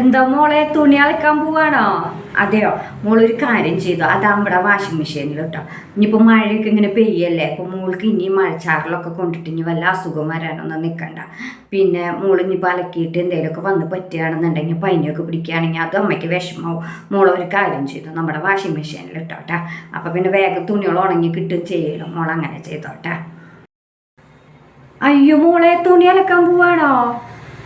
എന്താ മോളെ തുണി അലക്കാൻ പോവാണോ? അതെയോ? മോളൊരു കാര്യം ചെയ്തു. അത് നമ്മുടെ വാഷിംഗ് മെഷീനിൽ കേട്ടോ. ഇനിയിപ്പോൾ മഴയൊക്കെ ഇങ്ങനെ പെയ്യല്ലേ? അപ്പോൾ മോൾക്ക് ഇനി മഴച്ചാറിലൊക്കെ കൊണ്ടിട്ട് ഇനി വല്ല അസുഖം വരാനൊന്നും നിൽക്കണ്ട പിന്നെ മോൾ ഇനിയിപ്പോൾ അലക്കിയിട്ട് എന്തെങ്കിലുമൊക്കെ വന്ന് പറ്റുകയാണെന്നുണ്ടെങ്കിൽ പനിയൊക്കെ പിടിക്കുകയാണെങ്കിൽ അത് അമ്മയ്ക്ക് വിഷമാവും. മോളൊരു കാര്യം ചെയ്തു. നമ്മുടെ വാഷിംഗ് മെഷീനിൽ ഇട്ടോട്ടെ അപ്പോൾ പിന്നെ വേഗം തുണികൾ ഉണങ്ങി കിട്ടും ചെയ്യലും മോൾ അങ്ങനെ ചെയ്തോട്ടെ അയ്യോ മോളെ തുണി അലക്കാൻ പോവാണോ?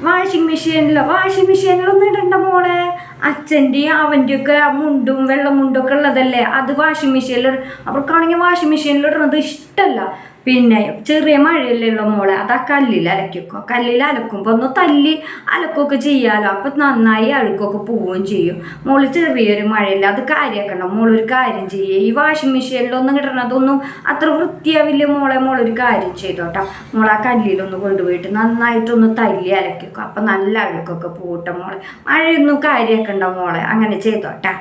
വാഷിംഗ് മെഷീനിലോ വാഷിംഗ് മെഷീനിലൊന്നും ഇടണ്ട മോളെ. അച്ഛന്റെയും അവന്റെയൊക്കെ മുണ്ടും വെള്ള ഒക്കെ ഉള്ളതല്ലേ? അത് വാഷിംഗ് മെഷീനിൽ അവർക്കാണെങ്കിൽ വാഷിംഗ് മെഷീനിൽ ഇടുന്നത് ഇഷ്ടമല്ല പിന്നെ ചെറിയ മഴയല്ലേ ഉള്ള മോളെ. അത് ആ കല്ലിൽ അലക്കിക്കോ കല്ലിൽ അലക്കുമ്പോൾ ഒന്ന് തല്ലി അലക്കൊക്കെ ചെയ്യാമല്ലോ അപ്പം നന്നായി അഴുക്കൊക്കെ പോവുകയും ചെയ്യും. മോൾ ചെറിയൊരു മഴയില്ല. അത് കാര്യമാക്കണം മോളൊരു കാര്യം ചെയ്യുക ഈ വാഷിംഗ് മെഷീനിലൊന്നും കിട്ടണതൊന്നും അത്ര വൃത്തിയാവില്ല മോളെ. മോളൊരു കാര്യം ചെയ്തോട്ടോ. മോളെ ആ കല്ലിലൊന്ന് കൊണ്ടുപോയിട്ട് നന്നായിട്ടൊന്ന് തല്ലി അലക്കിക്കോ അപ്പം നല്ല അഴുക്കൊക്കെ പോട്ടെ മോളെ. മഴയൊന്നും കാര്യമാക്കണ്ട മോളെ. അങ്ങനെ ചെയ്തോട്ടാ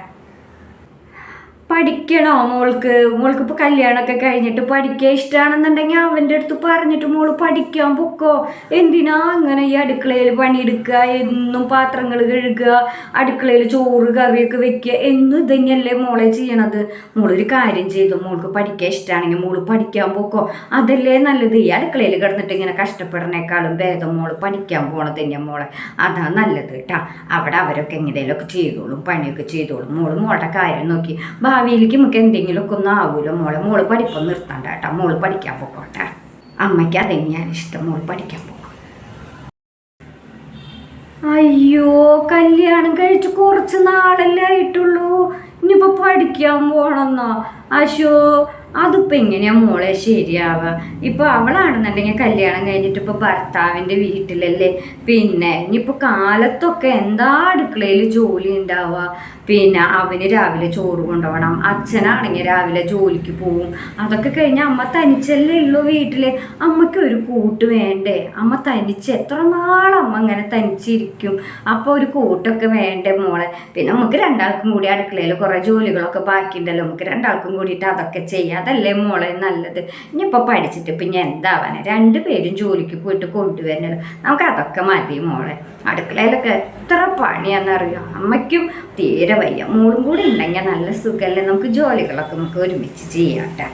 പഠിക്കണോ മോൾക്ക്? മോൾക്ക് ഇപ്പോൾ കല്യാണമൊക്കെ കഴിഞ്ഞിട്ട് പഠിക്കാൻ ഇഷ്ടമാണെന്നുണ്ടെങ്കിൽ അവന്റെ അടുത്ത് പറഞ്ഞിട്ട് മോൾ പഠിക്കാൻ പൊക്കോ. എന്തിനാ അങ്ങനെ ഈ അടുക്കളയിൽ പണിയെടുക്കുക? എന്നും പാത്രങ്ങൾ കഴുകുക അടുക്കളയിൽ ചോറ് കറിയൊക്കെ വെക്കുക. എന്നും ഇതന്നെയല്ലേ മോളെ ചെയ്യണത്? മോളൊരു കാര്യം ചെയ്തു. മോൾക്ക് പഠിക്കാൻ ഇഷ്ടമാണെങ്കിൽ മോൾ പഠിക്കാൻ പൊക്കോ. അതല്ലേ നല്ലത്. ഈ അടുക്കളയിൽ കിടന്നിട്ട് ഇങ്ങനെ കഷ്ടപ്പെടുന്നേക്കാളും ഭേദം മോൾ പഠിക്കാൻ പോണത് തന്നെ മോളെ. അതാ നല്ലത് കേട്ടാ അവിടെ അവരൊക്കെ എങ്ങനെയൊക്കെ ചെയ്തോളും പണിയൊക്കെ ചെയ്തോളും. മോൾ മോളുടെ കാര്യം നോക്കി. ഭാവിയിലേക്ക് നമുക്ക് എന്തെങ്കിലുമൊക്കെ ഒന്നും ആവൂലോ? മോളെ മോൾ പഠിപ്പം നിർത്തണ്ട കേട്ടോ. മോൾ പഠിക്കാൻ പോക്കോട്ടെ. അമ്മയ്ക്ക് അതെന്നെയാണ് ഇഷ്ടം. മോൾ പഠിക്കാൻ പോക്കോ. അയ്യോ കല്യാണം കഴിച്ച് കുറച്ച് നാളല്ലേ ആയിട്ടുള്ളൂ. ഇനിയിപ്പോൾ പഠിക്കാൻ പോണെന്നോ അശോ അതിപ്പോൾ എങ്ങനെയാ മോളെ ശരിയാവുക ഇപ്പോൾ അവളാണെന്നുണ്ടെങ്കിൽ കല്യാണം കഴിഞ്ഞിട്ട് ഇപ്പോൾ ഭർത്താവിന്റെ വീട്ടിലല്ലേ? പിന്നെ ഇനിയിപ്പോൾ കാലത്തൊക്കെ എന്താ അടുക്കളയിൽ ജോലി ഉണ്ടാവുക? പിന്നെ അവന് രാവിലെ ചോറ് കൊണ്ടുപോകണം. അച്ഛനാണെങ്കിൽ രാവിലെ ജോലിക്ക് പോവും. അതൊക്കെ കഴിഞ്ഞ് അമ്മ തനിച്ചല്ലേ ഉള്ളൂ വീട്ടിൽ അമ്മയ്ക്ക് ഒരു കൂട്ട് വേണ്ടേ? അമ്മ തനിച്ച് എത്ര നാളമ്മ ഇങ്ങനെ തനിച്ചിരിക്കും? അപ്പോൾ ഒരു കൂട്ടൊക്കെ വേണ്ടേ മോളെ? പിന്നെ നമുക്ക് രണ്ടാൾക്കും കൂടി അടുക്കളയിൽ കുറേ ജോലികളൊക്കെ ബാക്കിയുണ്ടല്ലോ. നമുക്ക് രണ്ടാൾക്കും കൂടിയിട്ട് അതൊക്കെ ചെയ്യാം. അതല്ലേ മോളെ നല്ലത്? ഇനിയിപ്പോൾ പഠിച്ചിട്ട് ഇപ്പം ഞാൻ രണ്ട് പേരും ജോലിക്ക് പോയിട്ട് കൊണ്ടുവരുന്നത് നമുക്ക് അതൊക്കെ മതി മോളെ. അടുക്കളയിലൊക്കെ എത്ര പണിയാണെന്നറിയോ അമ്മയ്ക്കും തീരെ വയ്യ. മോളും കൂടി ഉണ്ടെങ്കിൽ നല്ല സുഖമല്ലേ? നമുക്ക് ജോലികളൊക്കെ നമുക്ക് ഒരുമിച്ച് ചെയ്യാട്ടെ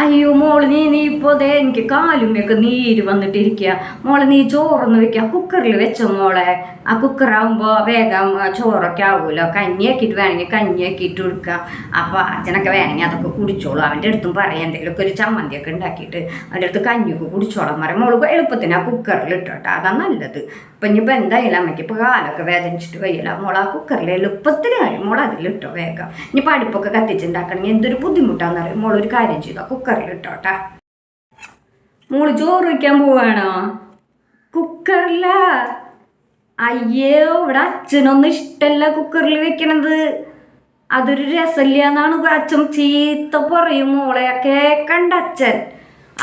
അയ്യോ മോൾ നീ നീ ഇപ്പോൾ ദേ എനിക്ക് കാലുമ്മയൊക്കെ നീര് വന്നിട്ടിരിക്കുക മോളെ നീ ചോറൊന്ന് വെക്കുക കുക്കറിൽ വെച്ചോ മോളെ. ആ കുക്കറാകുമ്പോൾ വേഗം ചോറൊക്കെ ആവുമല്ലോ കഞ്ഞിയാക്കിയിട്ട് വേണമെങ്കിൽ കഞ്ഞിയാക്കിയിട്ട് കൊടുക്കുക അപ്പോൾ അച്ഛനൊക്കെ വേണമെങ്കിൽ അതൊക്കെ കുടിച്ചോളൂ. അവന്റെ അടുത്തും പറയാം. എന്തെങ്കിലുമൊക്കെ ഒരു ചമ്മന്തിയൊക്കെ ഉണ്ടാക്കിയിട്ട് അവന്റെ അടുത്ത് കഞ്ഞിയൊക്കെ കുടിച്ചോളാം പറയാം. മോൾക്ക് എളുപ്പത്തിന് ആ കുക്കറിൽ ഇട്ടോട്ടെ അതാ നല്ലത്. ഇപ്പം ഇനിയിപ്പോൾ എന്തായാലും അമ്മയ്ക്ക് ഇപ്പോൾ കാലൊക്കെ വേദനിച്ചിട്ട് വയ്യല്ല. മോൾ ആ കുക്കറിൽ എളുപ്പത്തിന് കാര്യം മോൾ അതിലിട്ടോ വേഗം. ഇനിയിപ്പോൾ അടുപ്പൊക്കെ കത്തിച്ചുണ്ടാക്കണമെങ്കിൽ എന്തൊരു ബുദ്ധിമുട്ടാണെന്ന് അറിയാം? മോളൊരു കാര്യം ചെയ്തു? ആ കുക്കറിൽ ഇട്ടോട്ടാ. മോൾ ചോറ് വയ്ക്കാൻ പോവാണോ? കുക്കറില. അയ്യോ ഇവിടെ അച്ഛനൊന്നും ഇഷ്ടമല്ല കുക്കറിൽ വെക്കണത്. അതൊരു രസമില്ല എന്നാണ് അച്ഛൻ ചീത്ത പറയും മോളെ. കേക്കണ്ട അച്ഛൻ.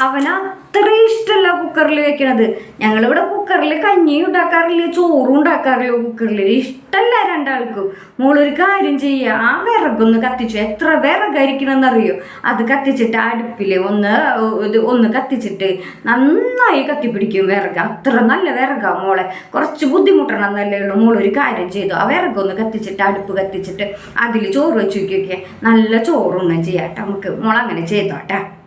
അവന് അത്ര ഇഷ്ടമല്ല കുക്കറിൽ വെക്കണത്. ഞങ്ങളിവിടെ കുക്കറിൽ കഞ്ഞി ഉണ്ടാക്കാറില്ല ചോറും ഉണ്ടാക്കാറില്ല കുക്കറിൽ ഇഷ്ടമല്ല രണ്ടാൾക്കും. മോളൊരു കാര്യം ചെയ്യുക ആ വിറകൊന്ന് കത്തിച്ചു. എത്ര വിറകരിക്കണമെന്നറിയോ അത് കത്തിച്ചിട്ട് അടുപ്പിൽ ഒന്ന് ഇത് ഒന്ന് കത്തിച്ചിട്ട് നന്നായി കത്തിപ്പിടിക്കും വിറക്. അത്ര നല്ല വിറകാ മോളെ. കുറച്ച് ബുദ്ധിമുട്ടണം എന്നല്ലേ ഉള്ളൂ മോളൊരു കാര്യം ചെയ്തു. ആ വിറകൊന്ന് കത്തിച്ചിട്ട് അടുപ്പ് കത്തിച്ചിട്ട് അതിൽ ചോറ് വെച്ച് വയ്ക്കുകയൊക്കെ നല്ല ചോറൊന്നും കേട്ടോ നമുക്ക്. മോളങ്ങനെ ചെയ്തോട്ടെ.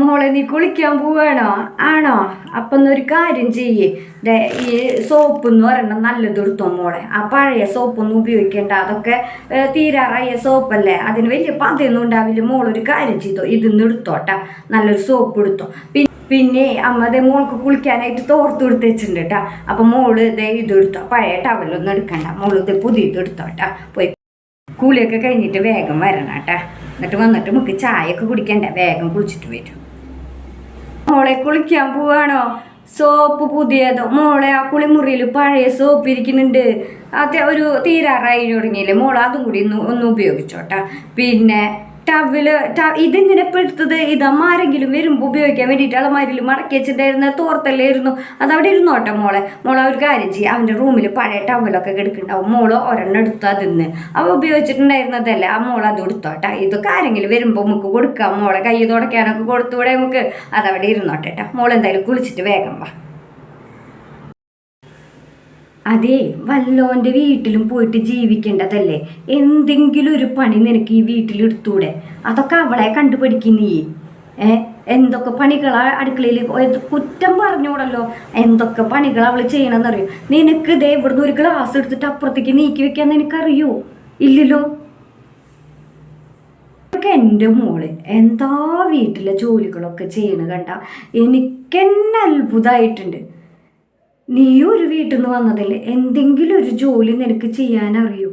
മോളെ നീ കുളിക്കാൻ പോവാണോ? ആണോ? അപ്പം എന്നൊരു കാര്യം ചെയ്യേ. ഈ സോപ്പ് എന്ന് പറയുന്നത് നല്ലത് എടുത്തോ മോളെ. ആ പഴയ സോപ്പൊന്നും ഉപയോഗിക്കേണ്ട. അതൊക്കെ തീരാറായ സോപ്പല്ലേ? അതിന് വലിയ പതയൊന്നും ഉണ്ടാവില്ല. മോളൊരു കാര്യം ചെയ്തോ? ഇതിന്ന് എടുത്തോട്ടാ. നല്ലൊരു സോപ്പ് എടുത്തോ. പിന്നെ പിന്നെ അമ്മ ദേ മോൾക്ക് കുളിക്കാനായിട്ട് തോർത്ത് കൊടുത്ത് വെച്ചിട്ടുണ്ട് കേട്ടാ അപ്പം മോൾ ദേ ഇത് എടുത്തോ. പഴയ ടവലൊന്നും എടുക്കണ്ട. മോൾ ഇത് പുതിയത് എടുത്തോട്ടാ പോയി കുളിയൊക്കെ കഴിഞ്ഞിട്ട് വേഗം വരണം കേട്ടാ എന്നിട്ട് വന്നിട്ട് നമുക്ക് ചായയൊക്കെ കുടിക്കണ്ട? വേഗം കുളിച്ചിട്ട് വരും. മോളെ കുളിക്കാൻ പോവാണോ? സോപ്പ് പുതിയതോ? മോളെ ആ കുളിമുറിയിൽ പഴയ സോപ്പ് ഇരിക്കുന്നുണ്ട്. അത് ഒരു തീരാറായി തുടങ്ങിയില്ലേ? മോൾ അതും കൂടി ഒന്ന് ഒന്ന് ഉപയോഗിച്ചോട്ടാ. പിന്നെ ടവൽ ഇതിങ്ങനെ എടുത്തത് ആരെങ്കിലും വരുമ്പോൾ ഉപയോഗിക്കാൻ വേണ്ടിയിട്ട് അളമാരിൽ മടക്കി വെച്ചിട്ടുണ്ടായിരുന്ന തോർത്തല്ലായിരുന്നു. അതവിടെ ഇരുന്നോട്ടെ മോളെ. മോളെ ഒരു കാര്യം ചെയ്യും. അവന്റെ റൂമിൽ പഴയ ടവലൊക്കെ കിടക്കുന്നുണ്ടാവും. മോൾ ഒരെണ്ണം എടുത്തു അതിന്ന്. അവ ഉപയോഗിച്ചിട്ടുണ്ടായിരുന്നതല്ലേ? ആ മോൾ അത് എടുത്തോട്ടെ ഇതൊക്കെ ആരെങ്കിലും വരുമ്പോൾ നമുക്ക് കൊടുക്കാം. മോളെ കൈ തുടയ്ക്കാനൊക്കെ കൊടുത്തുകൂടെ നമുക്ക്. അതവിടെ ഇരുന്നോട്ടെ കേട്ടോ എന്തായാലും കുളിച്ചിട്ട് വേഗം വാ. അതെ വല്ലോന്റെ വീട്ടിലും പോയിട്ട് ജീവിക്കേണ്ടതല്ലേ? എന്തെങ്കിലും ഒരു പണി നിനക്ക് ഈ വീട്ടിൽ എടുത്തൂടെ? അതൊക്കെ അവളെ കണ്ടുപിടിക്കും നീ. ഏ എന്തൊക്കെ പണികളാ അടുക്കളയിൽ? കുറ്റം പറഞ്ഞൂടല്ലോ. എന്തൊക്കെ പണികൾ അവൾ ചെയ്യണമെന്നറിയോ നിനക്ക് ഇതേ ഇവിടുന്ന് ഒരു ഗ്ലാസ് എടുത്തിട്ട് അപ്പുറത്തേക്ക് നീക്കി വെക്കാൻ നിനക്കറിയോ ഇല്ലല്ലോ? ഇതൊക്കെ എന്റെ മോൾ എന്താ വീട്ടിലെ ജോലികളൊക്കെ ചെയ്യണ കണ്ട? എനിക്കെന്നെ അത്ഭുതമായിട്ടുണ്ട് നീ ഒരു വീട്ടിൽ നിന്ന് വന്നതല്ലേ? എന്തെങ്കിലും ഒരു ജോലി നിനക്ക് ചെയ്യാൻ അറിയൂ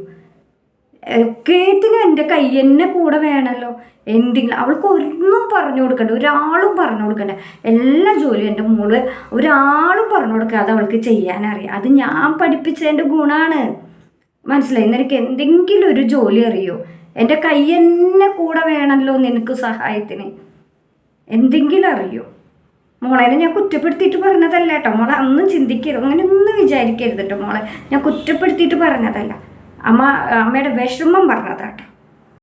ഒക്കേത്തിനും എന്റെ കൈ എന്നെ കൂടെ വേണമല്ലോ. എന്തെങ്കിലും അവൾക്ക് ഒന്നും പറഞ്ഞു കൊടുക്കണ്ട ഒരാളും പറഞ്ഞു കൊടുക്കണ്ട. എല്ലാ ജോലിയും എന്റെ മോൾ ഒരാളും പറഞ്ഞു കൊടുക്കാതെ അവൾക്ക് ചെയ്യാനറിയാം. അത് ഞാൻ പഠിപ്പിച്ചതിന്റെ ഗുണമാണ് മനസ്സിലായി? നിനക്ക് എന്തെങ്കിലും ഒരു ജോലി അറിയോ? എന്റെ കൈ എന്നെ കൂടെ വേണമല്ലോ നിനക്ക് സഹായത്തിന്. എന്തെങ്കിലും അറിയോ? മോളെ ഞാൻ കുറ്റപ്പെടുത്തിയിട്ട് പറഞ്ഞതല്ല കേട്ടോ. മോളെ അന്നും ചിന്തിക്കരുത്. അങ്ങനെ ഒന്നും വിചാരിക്കരുത് കേട്ടോ മോളെ. ഞാൻ കുറ്റപ്പെടുത്തിയിട്ട് പറഞ്ഞതല്ല. അമ്മ അമ്മയുടെ വിഷമം പറഞ്ഞതാട്ടോ